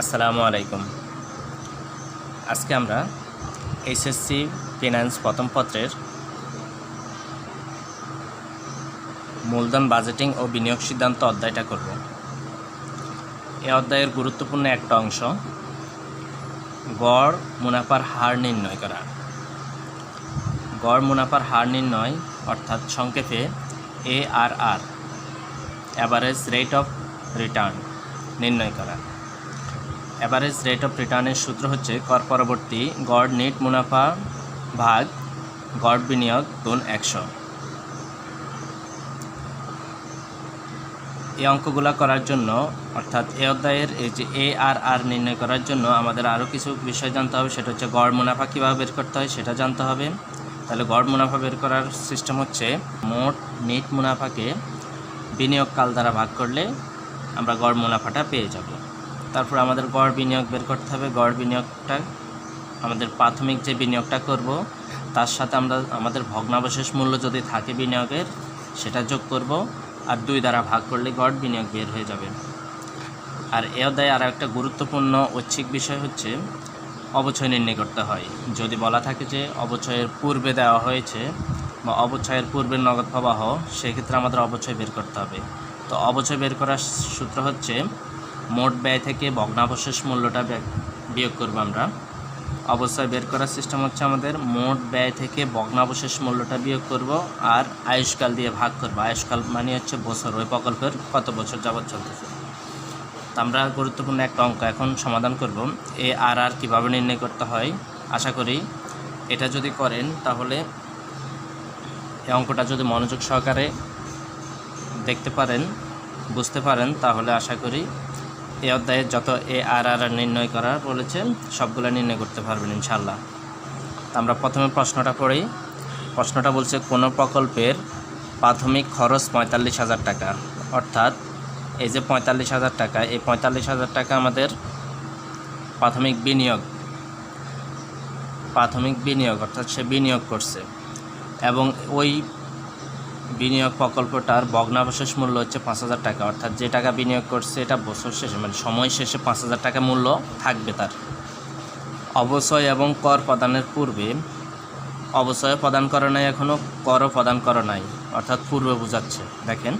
আসসালামু আলাইকুম। আজকে আমরা এইচএসসি ফিনান্স প্রথম পত্রের মূলধন বাজেটিং ও বিনিয়োগ সিদ্ধান্ত অধ্যায়টা করব। এই অধ্যায়ের গুরুত্বপূর্ণ একটা অংশ, গড় মুনাফার হার নির্ণয় করা। গড় মুনাফার হার নির্ণয় অর্থাৎ সংক্ষেপে A R R average rate of return নির্ণয় করা। অ্যাভারেজ রেট অফ রিটার্নের সূত্র হচ্ছে, কর পরবর্তী গড় নেট মুনাফা ভাগ গড় বিনিয়োগ গুণ একশো। এই অঙ্কগুলো করার জন্য, অর্থাৎ এ অধ্যায়ের এই যে এ আর আর নির্ণয় করার জন্য আমাদের আরও কিছু বিষয় জানতে হবে, সেটা হচ্ছে গড় মুনাফা কীভাবে বের করতে হয় সেটা জানতে হবে। তাহলে গড় মুনাফা বের করার সিস্টেম হচ্ছে, মোট নেট মুনাফাকে বিনিয়োগকাল দ্বারা ভাগ করলে আমরা গড় মুনাফাটা পেয়ে যাব। তারপর আমাদের গড় বিনিয়োগ বের করতে হবে। গড় বিনিয়োগটা, আমাদের প্রাথমিক যে বিনিয়োগটা করব, তার সাথে আমরা, আমাদের ভগ্নাবশেষ মূল্য যদি থাকে বিনিয়োগের, সেটা যোগ করব আর দুই দ্বারা ভাগ করলে গড় বিনিয়োগ বের হয়ে যাবে। আর এ অধ্যায়ে আর একটা গুরুত্বপূর্ণ ঐচ্ছিক বিষয় হচ্ছে, অবচয় নির্ণয় করতে হয়। যদি বলা থাকে যে অবচয়ের পূর্বে দেওয়া হয়েছে বা অবচয়ের পূর্বের নগদ প্রবাহ, সেক্ষেত্রে আমাদের অবচয় বের করতে হবে। তো অবচয় বের করার সূত্র হচ্ছে মোট ব্যয় থেকে ভগ্নাবশেষ মূল্যটা বিয়োগ করব আমরা। অবশ্যই বের করার সিস্টেম হচ্ছে আমাদের মোট ব্যয় থেকে ভগ্নাবশেষ মূল্যটা বিয়োগ করব আর আয়ুষ্কাল দিয়ে ভাগ করব। আয়ুষ্কাল মানে হচ্ছে বছর, ওই প্রকল্পের কত বছর যাবৎ চলতেছে। তো আমরা গুরুত্বপূর্ণ একটা অঙ্ক এখন সমাধান করব। এ আর আর কীভাবে নির্ণয় করতে হয়? আশা করি এটা যদি করেন তাহলে এই অঙ্কটা যদি মনোযোগ সহকারে দেখতে পারেন, বুঝতে পারেন, তাহলে আশা করি এই অধ্যায়ে যত এ আর আর নির্ণয় করা বলেছে, সবগুলো নির্ণয় করতে পারবেন ইনশাল্লাহ আমরা প্রথমে প্রশ্নটা পড়ি। প্রশ্নটা বলছে, কোনো প্রকল্পের প্রাথমিক খরচ পঁয়তাল্লিশ হাজার টাকা। অর্থাৎ এই যে পঁয়তাল্লিশ হাজার টাকা, এই পঁয়তাল্লিশ হাজার টাকা আমাদের প্রাথমিক বিনিয়োগ প্রাথমিক বিনিয়োগ, অর্থাৎ সে বিনিয়োগ করছে। এবং ওই বিনিয়োগ প্রকল্পটার ভগ্নাবশেষ মূল্য হচ্ছে পাঁচ হাজার টাকা। অর্থাৎ যে টাকা বিনিয়োগ করছে, এটা বছর শেষে মানে সময় শেষে পাঁচ হাজার টাকা মূল্য থাকবে তার। অবচয় এবং কর প্রদানের পূর্বে অবচয় প্রদান করা নাই এখনও করও প্রদান করা নাই, অর্থাৎ পূর্বে বোঝাচ্ছে। দেখেন,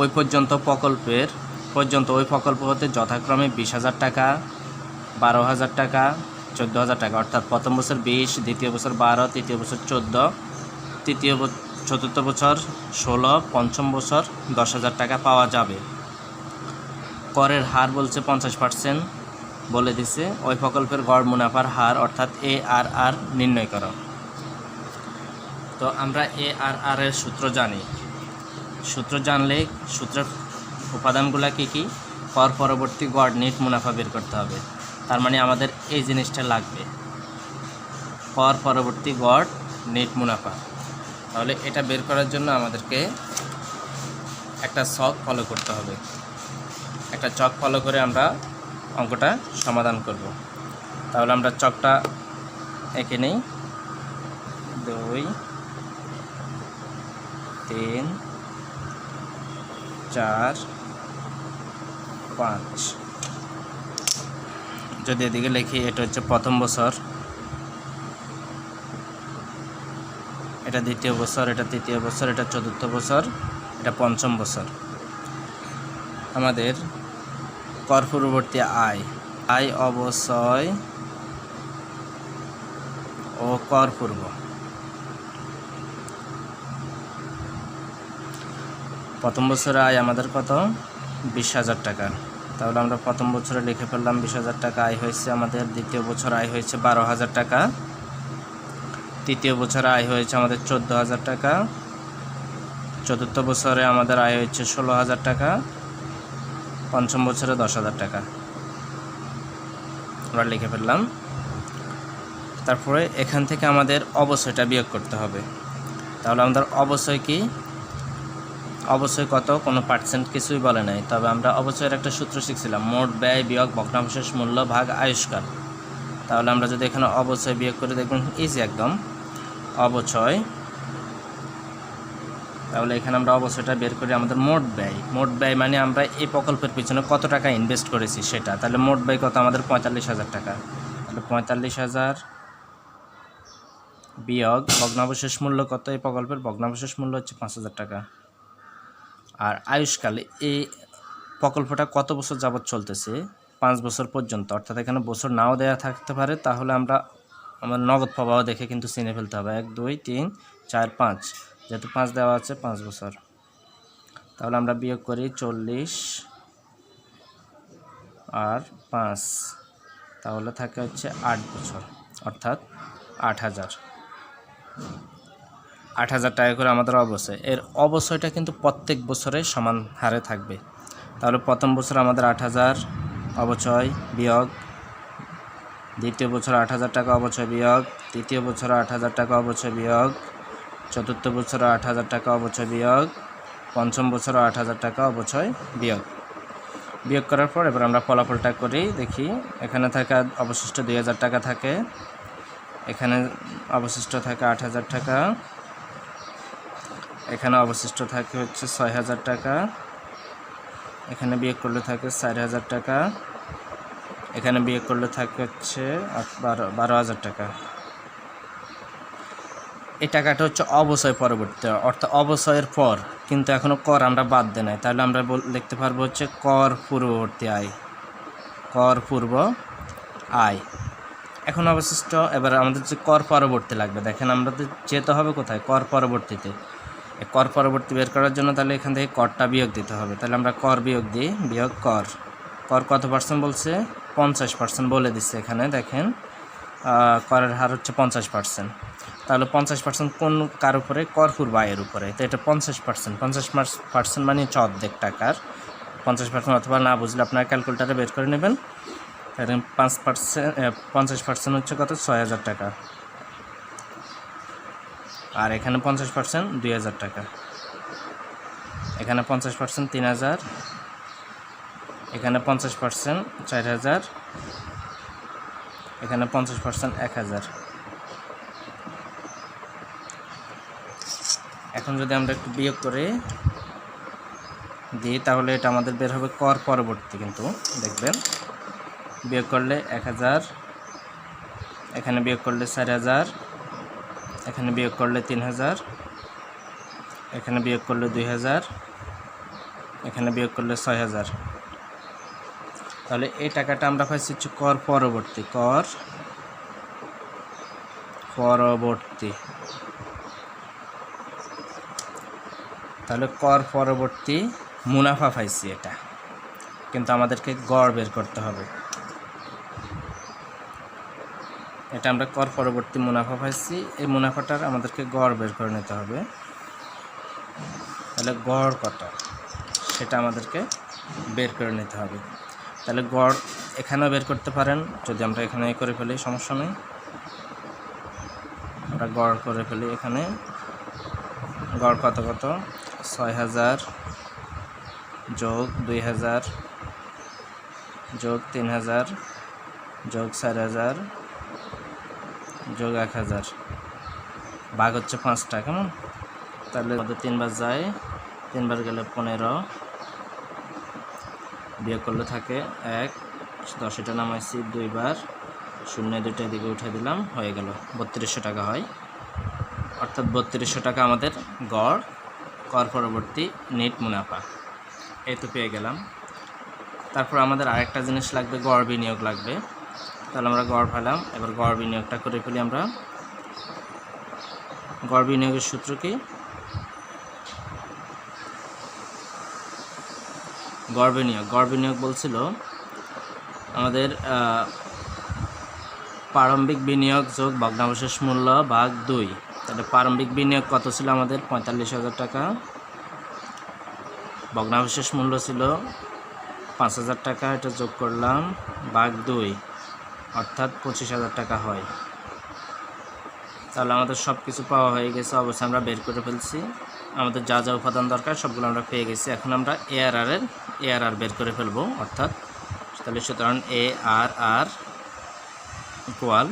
ওই পর্যন্ত প্রকল্পের, পর্যন্ত ওই প্রকল্প হতে যথাক্রমে বিশ হাজার টাকা, বারো হাজার টাকা, চোদ্দ হাজার টাকা, অর্থাৎ প্রথম বছর বিশ, দ্বিতীয় বছর বারো, তৃতীয় বছর চোদ্দ, তৃতীয় চতুর্থ বছর, ষোলো, পঞ্চম বছর দশ হাজার টাকা পাওয়া যাবে। করের হার বলছে পঞ্চাশ পার্সেন্ট বলে দিছে। ওই প্রকল্পের গড় মুনাফার হার অর্থাৎ এ আর আর নির্ণয় করো। তো আমরা এ আর আর এর সূত্র জানি। সূত্র জানলে সূত্রের উপাদানগুলো কী কী? কর পরবর্তী গড় নেট মুনাফা বের করতে হবে। তার মানে আমাদের এই জিনিসটা লাগবে। কর পরবর্তী গড় নেট মুনাফা। তাহলে এটা বের করার জন্য আমাদেরকে একটা ছক ফলো করতে হবে। একটা চক ফলো করে আমরা অঙ্কটা সমাধান করব। তাহলে আমরা চকটা এঁকে নিই। দুই, তিন, চার, পাঁচ। যদি এদিকে লিখি, এটা হচ্ছে প্রথম বছর। এটা দ্বিতীয় বছর, এটা তৃতীয় বছর, এটা চতুর্থ বছর, এটা পঞ্চম বছর। আমাদের কর পূর্ববর্তী আয় আয় অবশ্যই ও কর পূর্ব। প্রথম বছরে আয় আমাদের কত? বিশ হাজার টাকা তাহলে আমরা প্রথম বছরে লিখে ফেললাম বিশ হাজার টাকা, আয় হয়েছে আমাদের, দ্বিতীয় বছর আয় হয়েছে বারো হাজার টাকা। তৃতীয় বছরে আয় হয়েছে আমাদের চোদ্দ হাজার টাকা। চতুর্থ বছরে আমাদের আয় হয়েছে ষোলো হাজার টাকা। পঞ্চম বছরে দশ হাজার টাকা। আমরা লিখে ফেললাম। তারপরে এখান থেকে আমাদের অবশ্যইটা বিয়োগ করতে হবে। তাহলে আমাদের অবশ্যই কি? অবশ্যই কত? কোনো পার্সেন্ট কিছুই বলে নাই। তবে আমরা অবশ্যই একটা সূত্র শিখছিলাম, মোট ব্যয়, বিয়োগ ভগ্নাংশেষ মূল্য, ভাগ, আয়ুষ্কাল। তাহলে আমরা যদি এখানে অবশ্যই বিয়োগ করে দেখবেন ইজি একদম। অবচয়। তাহলে এখানে আমরা অবশ্যইটা বের করি আমাদের মোট ব্যয়। মোট ব্যয় মানে আমরা এই প্রকল্পের পিছনে কত টাকা ইনভেস্ট করেছি সেটা। তাহলে মোট ব্যয় কত? আমাদের পঁয়তাল্লিশ হাজার টাকা। তাহলে পঁয়তাল্লিশ হাজার বিয়োগ ভগ্নাবশেষ মূল্য কত এই প্রকল্পের? ভগ্নাবশেষ মূল্য হচ্ছে পাঁচ হাজার টাকা। আর আয়ুষ্কালে, এই প্রকল্পটা কত বছর যাবৎ চলতেছে? পাঁচ বছর পর্যন্ত। অর্থাৎ এখানে বছর নাও দেওয়া থাকতে পারে। তাহলে আমরা আমার নগদ প্রবাহ দেখে কিন্তু চিনে ফেলতে হবে। এক, দুই, তিন, চার, পাঁচ। যেহেতু পাঁচ দেওয়া আছে, পাঁচ বছর। তাহলে আমরা বিয়োগ করি চল্লিশ আর পাঁচ। তাহলে থাকে হচ্ছে আট বছর, অর্থাৎ আট হাজার। আট হাজার টাকা করে আমাদের অবশ্যই। এর অবশ্যইটা কিন্তু প্রত্যেক বছরে সমান হারে থাকবে। তাহলে প্রথম বছর আমাদের আট হাজার, অবচয়, বিয়োগ দ্বিতীয় বছর আট হাজার টাকা অবচয় বিয়োগ, তৃতীয় বছর আট হাজার টাকা অবচয় বিয়োগ, চতুর্থ বছর আট হাজার টাকা অবচয় বিয়োগ, পঞ্চম বছর আট হাজার টাকা অবচয় বিয়োগ। বিয়োগ করার পর এবার আমরা ফলাফলটা করি, দেখি। এখানে থাকা অবশিষ্ট দুই হাজার টাকা থাকে। এখানে অবশিষ্ট থাকে আট হাজার টাকা। এখানে অবশিষ্ট থাকে হচ্ছে ছয় হাজার টাকা। এখানে বিয়োগ করলে থাকে চার হাজার টাকা। এখানে বিয়ে করলে থাকে হচ্ছে বারো হাজার টাকা। এই টাকাটা হচ্ছে অবসয় পরবর্তী অর্থাৎ অবসয়ের পর, কিন্তু এখনও কর আমরা বাদ দিই নাই। তাহলে আমরা লিখতে পারব হচ্ছে কর পূর্ববর্তী আয়। কর পূর্ব আয়। এখন অবশিষ্ট, এবার আমাদের যে কর পরবর্তী লাগবে, দেখেন আমাদের যেতে হবে কোথায়? কর পরবর্তীতে। কর পরবর্তী বের করার জন্য তাহলে এখান থেকে করটা বিয়োগ দিতে হবে। তাহলে আমরা কর বিয়োগ দিই, বিয়োগ কর। কর কত পার্সেন্ট বলছে? পঞ্চাশ পার্সেন্ট বলে দিচ্ছে এখানে, দেখেন। করের হার হচ্ছে পঞ্চাশ পার্সেন্ট তাহলে পঞ্চাশ পার্সেন্ট কোন, কার উপরে? কর পূর্ব আয়ের উপরে। তো এটা পঞ্চাশ পার্সেন্ট পঞ্চাশ পার্সেন্ট মানে হচ্ছে টাকার। পঞ্চাশ পার্সেন্ট অথবা না বুঝলে আপনার ক্যালকুলেটারে বের করে নেবেন। তাহলে পাঁচ পার্সেন্ট পঞ্চাশ পার্সেন্ট হচ্ছে কত? ছয় হাজার টাকা। আর এখানে পঞ্চাশ পার্সেন্ট দুই হাজার টাকা। এখানে পঞ্চাশ পার্সেন্ট তিন হাজার। এখানে পঞ্চাশ পার্সেন্ট, চার হাজার। এখানে পঞ্চাশ পার্সেন্ট, এক হাজার। এখন যদি আমরা একটু বিয়োগ করে দিই, তাহলে এটা আমাদের বের হবে কর পরবর্তী কিন্তু, দেখবেন। বিয়োগ করলে এক হাজার, এখানে বিয়োগ করলে চার হাজার, এখানে বিয়োগ করলে তিন হাজার, এখানে বিয়োগ করলে দুই হাজার, এখানে বিয়োগ করলে ছয় হাজার। তাহলে এই টাকাটা আমরা পাইছি হচ্ছে কর পরবর্তী কর পরবর্তী। তাহলে কর পরবর্তী মুনাফা পাইছি এটা, কিন্তু আমাদেরকে গড় বের করতে হবে। এটা আমরা কর পরবর্তী মুনাফা পাইছি, এই মুনাফাটার আমাদেরকে গড় বের করে নিতে হবে। তাহলে গড় কত? সেটা আমাদেরকে বের করে নিতে হবে। তাহলে গড় এখানেও বের করতে পারেন, যদি আমরা এখানে করে ফেলি, সমস্যা নেই। আমরা গড় করে ফেলি এখানে। গড় কত কত? ছয় হাজার যোগ দুই হাজার যোগ তিন হাজার যোগ চার হাজার যোগ এক হাজার। ভাগ হচ্ছে পাঁচটা, কেমন? তাহলে তিনবার যায়, তিনবার গেলে পনেরো। বিয়োগ করলে থাকে এক, দশটা নামাইছি দুইবার, শূন্য দুইটা দিকে উঠে দিলাম, হয়ে গেল। বত্রিশশো টাকা হয়। অর্থাৎ বত্রিশশো টাকা আমাদের গড়, কর পরবর্তী নেট মুনাফা। এই তো পেয়ে গেলাম। তারপর আমাদের আরেকটা জিনিস লাগবে, গড় বিনিয়োগ লাগবে। তাহলে আমরা গড় ফেলাম এবার গড় বিনিয়োগটা করে ফেলি আমরা। গড় বিনিয়োগের সূত্র কি? গড় বিনিয়োগ গড় বিনিয়োগ বলছিল আমাদের প্রারম্ভিক বিনিয়োগ যোগ ভগ্নাবশেষ মূল্য ভাগ দুই। তাহলে প্রারম্ভিক বিনিয়োগ কত ছিল আমাদের? পঁয়তাল্লিশ হাজার টাকা। ভগ্নাবশেষ মূল্য ছিল পাঁচ হাজার টাকা, এটা যোগ করলাম ভাগ দুই, অর্থাৎ পঁচিশ হাজার টাকা হয়। তাহলে আমাদের সব কিছু পাওয়া হয়ে গেছে, অবশ্যই আমরা বের করে ফেলছি। আমাদের যা যা উপাদান দরকার সবগুলো আমরা পেয়ে গেছি। এখন আমরা এআরআর এর এআরআর বের করে ফেলব, অর্থাৎ তাহলে সুতরাং এ আর আর ইকুয়াল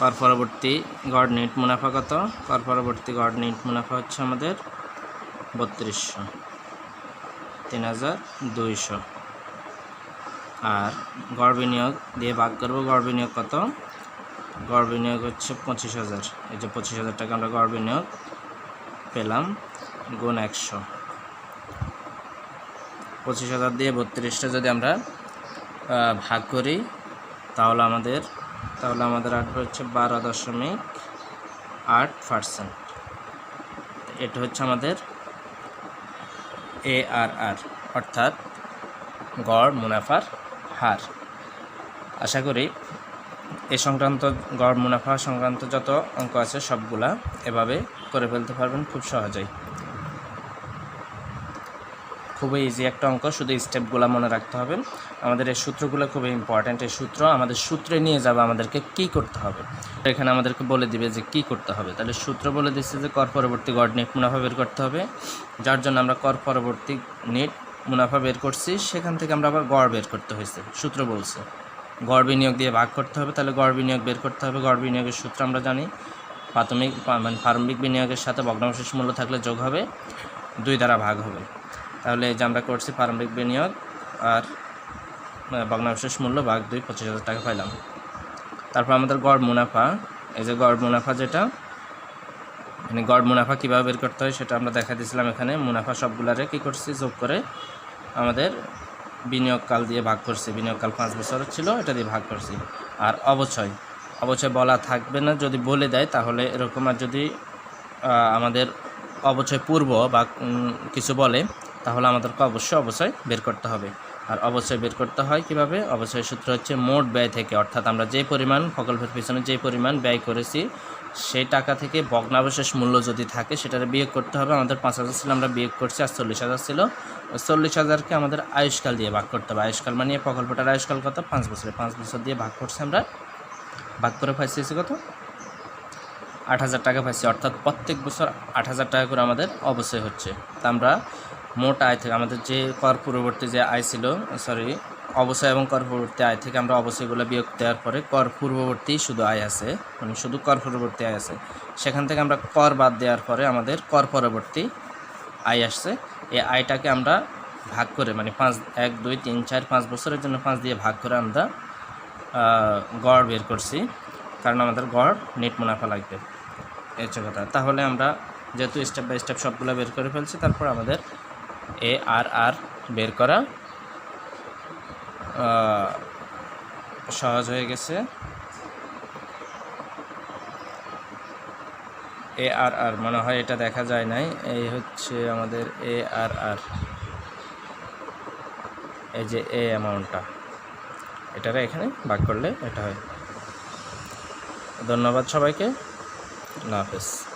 কর পরবর্তী গড় নেট মুনাফা কত? কর পরবর্তী গড় নেট মুনাফা হচ্ছে আমাদের বত্রিশশো, তিন হাজার দুইশো। আর গড় বিনিয়োগ দিয়ে ভাগ করব, গড় বিনিয়োগ কত? গড় বিনিয়োগ হচ্ছে পঁচিশ হাজার। এই যে পঁচিশ হাজার টাকা আমরা গড় বিনিয়োগ পেলাম, গুণ একশো। পঁচিশ হাজার দিয়ে বত্রিশটা যদি আমরা ভাগ করি, তাহলে আমাদের তাহলে আমাদের আসবে হচ্ছে বারো দশমিক আট পার্সেন্ট এটা হচ্ছে আমাদের এ আর আর অর্থাৎ গড়, মুনাফার হার। আশা করি এ সংক্রান্ত গড় মুনাফা সংক্রান্ত যত অঙ্ক আছে সবগুলা এভাবে করে ফেলতে পারবেন খুব সহজেই। খুবই ইজি একটা অঙ্ক, শুধু স্টেপগুলো মনে রাখতে হবে। আমাদের এই সূত্রগুলো খুবই ইম্পর্ট্যান্ট এই সূত্র আমাদের সূত্রে নিয়ে যাবে আমাদেরকে কি করতে হবে। এখানে আমাদেরকে বলে দিবে যে কি করতে হবে। তাহলে সূত্র বলে দিচ্ছে যে কর পরবর্তী গড় নেট মুনাফা বের করতে হবে। যার জন্য আমরা কর পরবর্তী নেট মুনাফা বের করছি, সেখান থেকে আমরা আবার গড় বের করতে হয়েছে, সূত্র বলছে। গড় বিনিয়োগ দিয়ে ভাগ করতে হবে তাহলে গড় বিনিয়োগ বের করতে হবে। গড় বিনিয়োগের সূত্র আমরা জানি প্রাথমিক মানে প্রারম্ভিক বিনিয়োগের সাথে ভগ্নাংশেষ মূল্য থাকলে যোগ হবে দুই দ্বারা ভাগ হবে। তাহলে যে আমরা করছি প্রারম্ভিক বিনিয়োগ আর আহ, ভগ্নাংশেষ মূল্য ভাগ দুই পঁচিশ হাজার টাকা পাইলাম। তারপর আমাদের গড় মুনাফা এই যে গড় মুনাফা যেটা মানে গড় মুনাফা কীভাবে বের করতে হয় সেটা আমরা দেখা দিয়েছিলাম এখানে। মুনাফা সবগুলারে কী করছি? যোগ করে আমাদের বিনিয়োগকাল দিয়ে ভাগ করছি, বিনিয়োগকাল পাঁচ বছরের ছিল, এটা দিয়ে ভাগ করছি। আর অবচয় অবচয় বলা থাকবে না, যদি বলে দেয় তাহলে এরকম আর যদি আমাদের অবচয় পূর্ব বা কিছু বলে, তাহলে আমাদেরকে অবশ্যই অবচয় বের করতে হবে। আর অবচয় বের করতে হয় কীভাবে? অবচয় সূত্র হচ্ছে মোট ব্যয় থেকে, অর্থাৎ আমরা যে পরিমাণ, প্রকল্পের পিছনে যে পরিমাণ ব্যয় করেছি সেই টাকা থেকে ভগ্নাবশেষ মূল্য যদি থাকে, সেটার বিয়োগ করতে হবে। আমাদের পাঁচ হাজার ছিল, আমরা বিয়োগ করছি, আর চল্লিশ হাজার ছিল। চল্লিশ হাজারকে আমাদের আয়ুষ্কাল দিয়ে ভাগ করতে হবে। আয়ুষ্কাল মানে প্রকল্পটার আয়ুষ্কাল কত? পাঁচ বছরে। পাঁচ বছর দিয়ে ভাগ করছি আমরা। ভাগ করে পাইছি কত? আট হাজার টাকা পাইছি। অর্থাৎ প্রত্যেক বছর আট হাজার টাকা করে আমাদের অবশ্যই হচ্ছে। তা আমরা মোট আয় থেকে আমাদের যে কর পূর্ববর্তী যে আয় ছিল সরি অবশ্যই এবং কর পূর্ববর্তী আয় থেকে আমরা অবশ্যইগুলো বিয়োগ দেওয়ার পরে কর পূর্ববর্তী শুধু আয় আছে। মানে শুধু কর পূর্ববর্তী আয় আছে। সেখান থেকে আমরা কর বাদ দেওয়ার পরে আমাদের কর পরবর্তী আয় আসছে। এই আয়টাকে আমরা ভাগ করে মানে পাঁচ, এক, দুই, তিন, চার, পাঁচ বছরের জন্য পাঁচ দিয়ে ভাগ করে আমরা গড় বের করছি। কারণ আমাদের গড় নেট মুনাফা লাগবে। এই হচ্ছে কথা। তাহলে আমরা যেহেতু স্টেপ বাই স্টেপ সবগুলো বের করে ফেলছি, তারপর আমাদের এ আর আর বের করা সহজ হয়ে গেছে। এ আর আর, মনে হয় এটা দেখা যায় নাই। এই হচ্ছে আমাদের এ আর আর। এই যে এ অ্যামাউন্টটা এটারা এখানে ভাগ করলে এটা হয়। ধন্যবাদ সবাইকে। আল্লাহ হাফেজ।